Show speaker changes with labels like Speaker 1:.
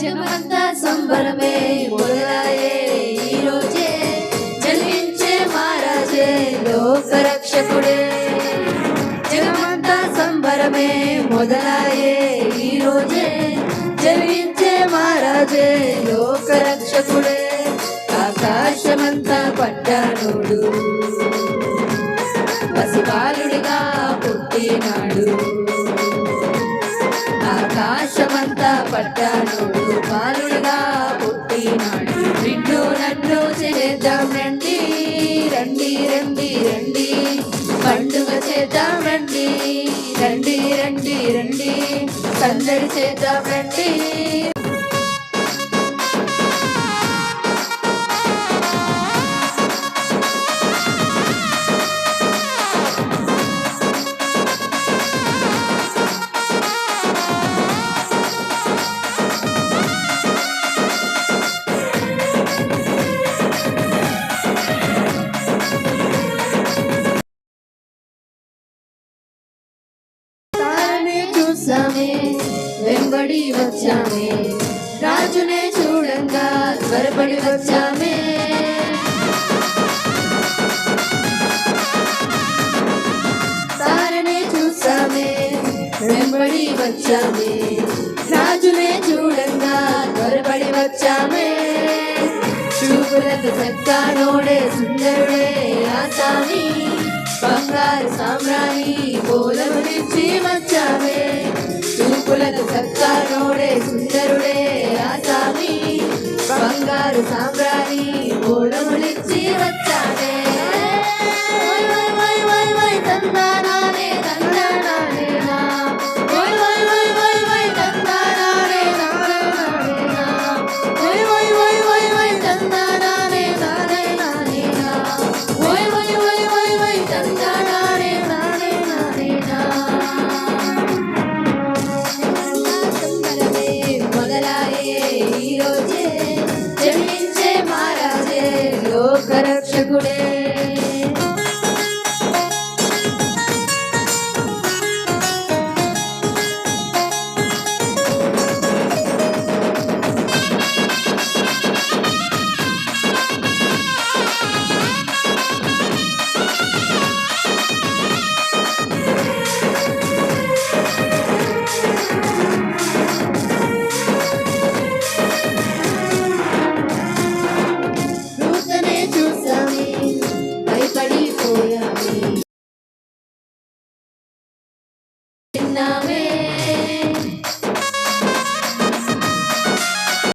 Speaker 1: జగమంతా సంబరమే. మొదలాయే ఈ రోజే. జన్మించే మహారాజే లోకరక్షకుడే. జగమంతా సంబరమే. మొదలాయే ఈ రోజే. జన్మించే మహారాజే లోకరక్షకుడే. ఆకాశమంతా పట్టానుడు పసిబాలుడిగా పుట్టినాడు. ఆకాశమంతా పట్టాడు బాలుడుగా పుట్టినాడు నిన్ను నన్ను చేద్దాం రండి రండి రండి రండి. పండుగ చేద్దాం రండి రండి రండి రండి. సందడి చేద్దాం రండి. తారనే చూసామే వెంబడి వచ్చామే. రాజునే చూడంగా త్వరపడి వచ్చామే. సారనే చూసామే వెంబడి వచ్చామే. రాజునే చూడంగా త్వరపడి వచ్చామే. చూపులకు చక్కానోడే సుందరుడే ఆసామి బంగారు సామ్రాణి పోలమునిచ్చి వచ్చామే வேலைக்காரு சாம்பிராணி ஓட முடிச்சு வச்சானே தந்தானானே தந்தானானே Hero Day. 나